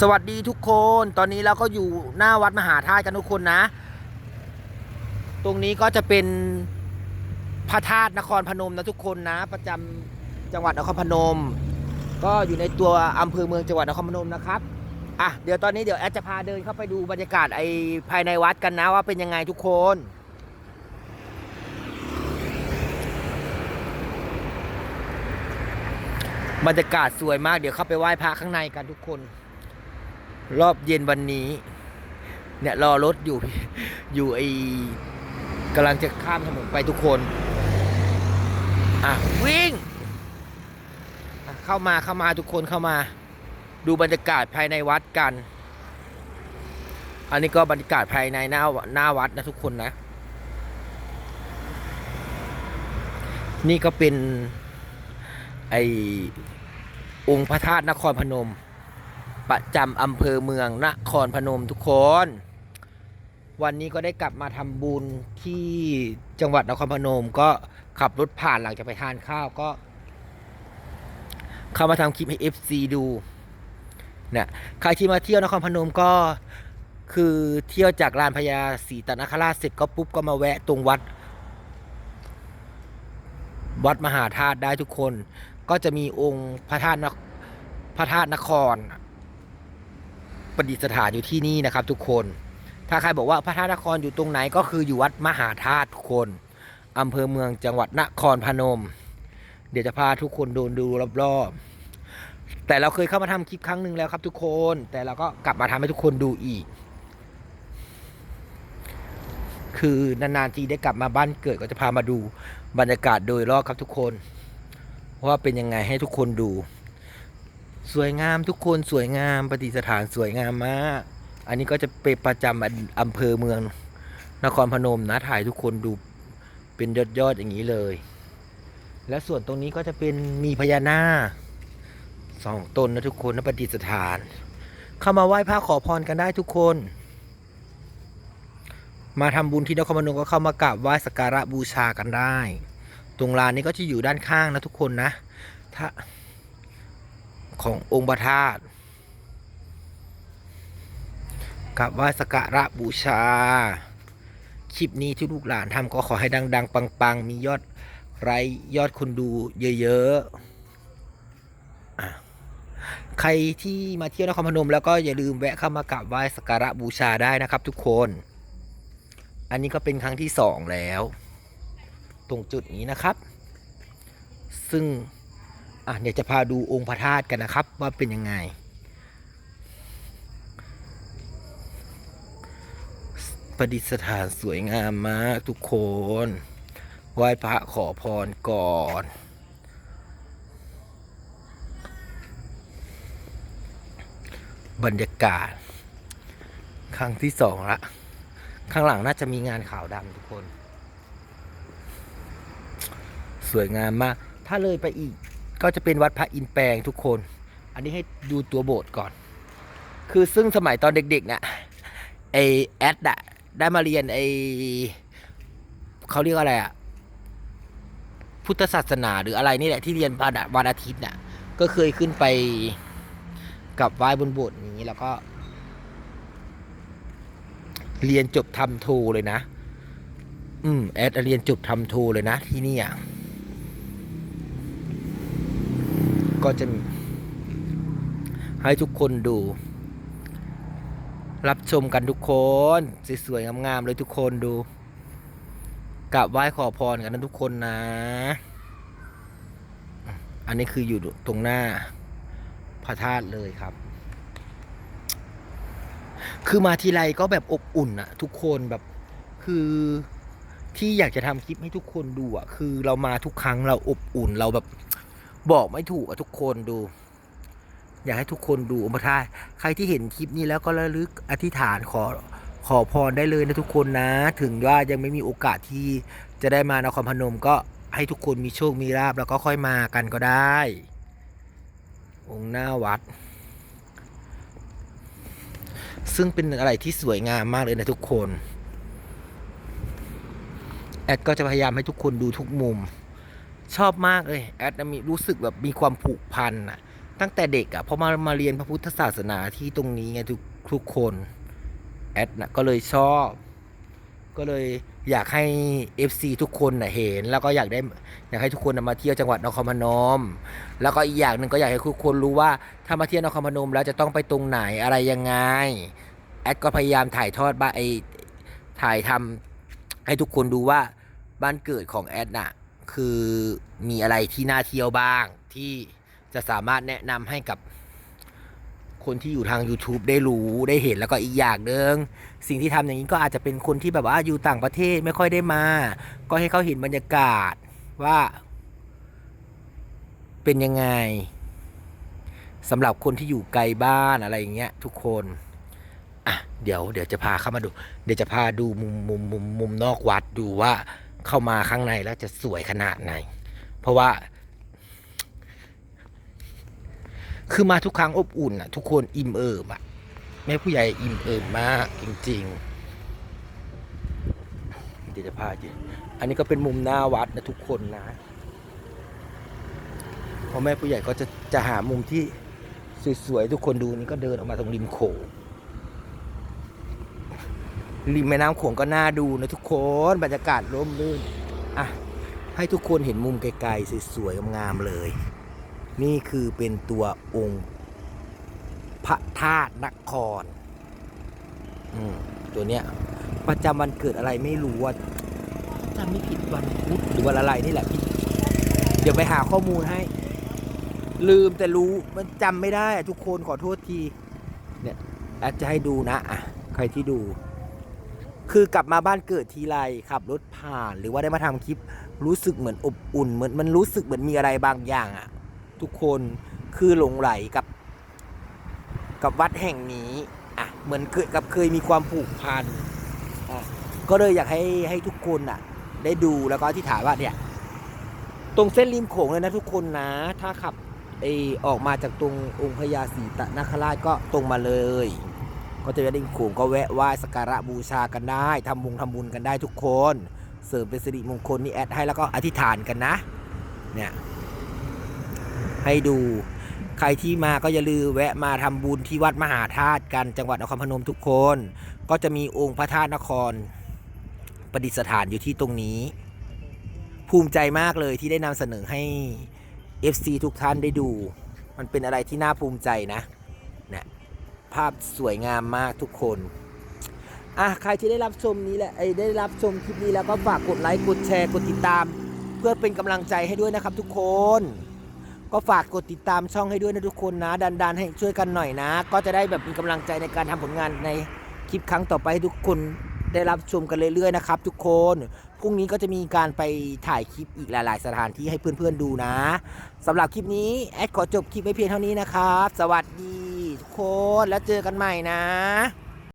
สวัสดีทุกคน ตอนนี้เราก็อยู่หน้าวัดมหาธาตุกันทุกคนนะ ตรงนี้ก็จะเป็นพระธาตุนครพนมนะทุกคนนะ ประจำจังหวัดนครพนม ก็อยู่ในตัวอำเภอเมืองจังหวัดนครพนมนะครับ อะ เดี๋ยวตอนนี้เดี๋ยวแอดจะพาเดินเข้าไปดูบรรยากาศไอภายในวัดกันนะว่าเป็นยังไงทุกคนบรรยากาศสวยมาก เดี๋ยวเข้าไปไหว้พระข้างในกันทุกคน รอบเย็นวันนี้ เนี่ยรอรถอยู่อยู่ไอ้กำลังจะข้ามถนนไปทุกคน อะ วิ่ง เข้ามาเข้ามาทุกคนเข้ามา ดูบรรยากาศภายในวัดกัน อันนี้ก็บรรยากาศภายในหน้าหน้าวัดนะทุกคนนะ นี่ก็เป็น ไอองค์พระธาตุนครพนม ประจำอำเภอเมืองนครพนมทุกคน วันนี้ก็ได้กลับมาทำบุญที่จังหวัดนครพนมก็ขับรถผ่านหลังจากไปทานข้าวก็ เข้ามาทำคลิปให้ FC ดูเนี่ยใครที่มาเที่ยวนครพนมก็คือเที่ยวจากลานพญาศรีตนคราชเสร็จก็ปุ๊บก็มาแวะตรงวัด วัดมหาธาตุได้ทุกคน ก็จะมีองค์พระธาตุพระธาตุนคร ประดิษฐานอยู่ที่นี่นะครับ ทุกคน ถ้าใครบอกว่าพระธาตุนครอยู่ตรงไหนก็คืออยู่วัดมหาธาตุทุกคนอำเภอเมืองจังหวัดนครพนม เดี๋ยวจะพาทุกคนดินดูรอบๆ แต่เราเคยเข้ามาทำคลิปครั้งหนึ่งแล้วครับ ทุกคน แต่เราก็กลับมาทำให้ทุกคนดูอีก คือนานๆทีได้กลับมาบ้านเกิดก็จะพามาดูบรรยากาศโดยรอบครับทุกคน ว่าเป็นยังไงให้ทุกคนดู สวยงามทุกคนสวยงามประดิษฐานสวยงามมาก อันนี้ก็จะเป็นประจำอำเภอเมืองนครพนมนะถ่ายทุกคนดูเป็นยอดยอดๆอย่างนี้เลย และส่วนตรงนี้ก็จะเป็นมีพญานาคสองตนนะทุกคนนะประดิษฐาน เข้ามาไหว้พระขอพรกันได้ทุกคน มาทำบุญที่นครพนมก็เข้ามากราบไหว้สักการะบูชากันได้ ตรงลานนี้ก็จะอยู่ด้านข้างนะทุกคนนะ ถ้า ขององค์พระธาตุกราบไหว้สักการะบูชา คลิปนี้ที่ลูกหลานทำก็ขอให้ดัง ๆ ปัง ๆ มียอดไลค์ยอดคนดูเยอะๆ ใครที่มาเที่ยวนครพนมแล้วก็อย่าลืมแวะเข้ามากราบไหว้สักการะบูชาได้นะครับทุกคน อันนี้ก็เป็นครั้งที่สองแล้ว ตรงจุดนี้นะครับ ซึ่ง อะเดี๋ยวจะพาดูองค์พระธาตุกันนะครับ ว่าเป็นยังไง ประดิษฐานสวยงามมากทุกคนไหว้พระขอพรก่อนบรรยากาศ ครั้งที่สองละ ข้างหลังน่าจะมีงานขาวดำทุกคน สวยงามมาก ถ้าเลยไปอีก ก็จะเป็นวัดพระอินแปลงทุกคน อันนี้ให้ดูตัวโบสถ์ก่อน คือซึ่งสมัยตอนเด็กๆนี่ยไอแอดอะได้มาเรียนไอเขาเรียกว่าอะไรอะพุทธศาสนาหรืออะไรนี่แหละที่เรียนวันวันอาทิตย์น่ะ ก็เคยขึ้นไปกับไหว้บนโบสถ์อย่างนี้แล้วก็ เรียนจบทำโทเลยนะ อืมแอดเรียนจบทำโทเลยนะที่นี่อะ ก็จะให้ทุกคนดู รับชมกันทุกคนสวยๆงามๆเลยทุกคนดูกราบไหว้ขอพรกันนะทุกคนนะ อันนี้คืออยู่ตรงหน้าพระธาตุเลยครับ คือมาทีไรก็แบบอบอุ่นอะทุกคนแบบคือที่อยากจะทำคลิปให้ทุกคนดูอะคือเรามาทุกครั้งเราอบอุ่นเราแบบ บอกไม่ถูกอะทุกคนดู อยากให้ทุกคนดูองค์พระธาใครที่เห็นคลิปนี้แล้วก็ระลึกอธิษฐานขอขอพรได้เลยนะทุกคนนะ ถึงว่ายังไม่มีโอกาสที่จะได้มานครพนมก็ให้ทุกคนมีโชคมีลาบแล้วก็ค่อยมากันก็ได้ องค์หน้าวัด ซึ่งเป็นอะไรที่สวยงามมากเลยนะทุกคน แอดก็จะพยายามให้ทุกคนดูทุกมุม ชอบมากเลยแอดนะมีรู้สึกแบบมีความผูกพันอะตั้งแต่เด็กอะ่ะพอมามาเรียนพระพุทธศาสนาที่ตรงนี้ไงทุกทุกคนแอดนะก็เลยชอบ ก็เลยอยากให้ FC ทุกคนนะเห็น แล้วก็อยากได้อยากให้ทุกคนนะมาเที่ยวจังหวัดนครพนม แล้วก็อีกอย่างหนึ่งก็อยากให้ทุกคนรู้ว่าถ้ามาเที่ยวนครพนมแล้วจะต้องไปตรงไหนอะไรยังไงแอดก็พยายามถ่ายทอดบ้าไอถ่ายทำให้ทุกคนดูว่าบ้านเกิดของแอดน่ะ คือมีอะไรที่น่าเที่ยวบ้าง ที่จะสามารถแนะนำให้กับคนที่อยู่ทาง YouTube ได้รู้ได้เห็นแล้วก็อีกอย่างหนึ่งสิ่งที่ทำอย่างนี้ก็อาจจะเป็นคนที่แบบว่าอยู่ต่างประเทศไม่ค่อยได้มา ก็ให้เขาเห็นบรรยากาศว่า เป็นยังไงสำหรับคนที่อยู่ไกลบ้านอะไรอย่างเงี้ยทุกคนอะเดี๋ยวเดี๋ยวจะพาเข้ามาดู เดี๋ยวจะพาดูมุมมุมมุมมุมนอกวัดดูว่า เข้ามาข้างในแล้วจะสวยขนาดไหน เพราะว่า คือมาทุกครั้งอบอุ่นอะทุกคนอิ่มเอิบอะแม่ผู้ใหญ่อิ่มเอิบมากจริงๆเดี๋ยวจะพาจิอันนี้ก็เป็นมุมหน้าวัดนะทุกคนนะพราะแม่ผู้ใหญ่ก็จะจะหามุมที่สวยๆทุกคนดูนี่ก็เดินออกมาตรงริมโขง ริมแม่น้ำโขงก็น่าดูนะทุกคนบรรยากาศร่มรื่นอะให้ทุกคนเห็นมุมไกลๆสวยๆงามๆเลย นี่คือเป็นตัวองค์พระธาตุนครอืมตัวเนี้ยประจำวันเกิดอะไรไม่รู้ว่าจำไม่ผิดวันพุธหรือวันอะไรนี่แหละพี่เดี๋ยวไปหาข้อมูลให้ ลืมแต่รู้มันจำไม่ได้อะทุกคนขอโทษที เนี่ยอาจจะให้ดูนะอะใครที่ดู คือกลับมาบ้านเกิดทีไรขับรถผ่าน หรือว่าได้มาทำคลิปรู้สึกเหมือนอบอุ่นเหมือนมันรู้สึกเหมือนมีอะไรบางอย่างอะทุกคนคือหลงไหลกับ กับวัดแห่งนี้อะเหมือนเคยกับเคยมีความผูกพันอะก็เลยอยากให้ให้ทุกคนอะ ได้ดูแล้วก็ที่ถามว่าเนี่ย ตรงเส้นริมโขงเลยนะทุกคนนะ ถ้าขับไอออกมาจากตรงองค์พญาศรีตะนาคราชก็ตรงมาเลย ก็จะได้ริมโขงก็แวะไหว้สักการะบูชากันได้ทำบุญทำบุญกันได้ทุกคน เสริมเป็นสิริมงคลนี่แอดให้แล้วก็อธิษฐานกันนะ เนี่ย ให้ดูใครที่มาก็อย่าลืมแวะมาทำบุญที่วัดมหาธาตุกันจังหวัดนครพนมทุกคน ก็จะมีองค์พระธาตุนครประดิษฐานอยู่ที่ตรงนี้ ภูมิใจมากเลยที่ได้นำเสนอให้ FC ทุกท่านได้ดู มันเป็นอะไรที่น่าภูมิใจนะ ภาพสวยงามมากทุกคนอะใครที่ได้รับชมนี้แหละไอ้ได้รับชมคลิปนี้แล้วก็ฝากกดไลค์กดแชร์กดติดตาม เพื่อเป็นกำลังใจให้ด้วยนะครับ ทุกคน ก็ฝากกดติดตามช่องให้ด้วยนะทุกคนนะ ดันดันๆให้ช่วยกันหน่อยนะ ก็จะได้แบบมีกำลังใจในการทำผลงานในคลิปครั้งต่อไปให้ทุกคนได้รับชมกันเรื่อยๆนะครับ ทุกคนพรุ่งนี้ก็จะมีการไปถ่ายคลิปอีกหลาย ๆ สถานที่ให้เพื่อนๆดูนะสำหรับคลิปนี้แอดขอจบคลิปไว้เพียงเท่านี้นะครับ สวัสดี ทุกคน แล้วเจอกันใหม่นะ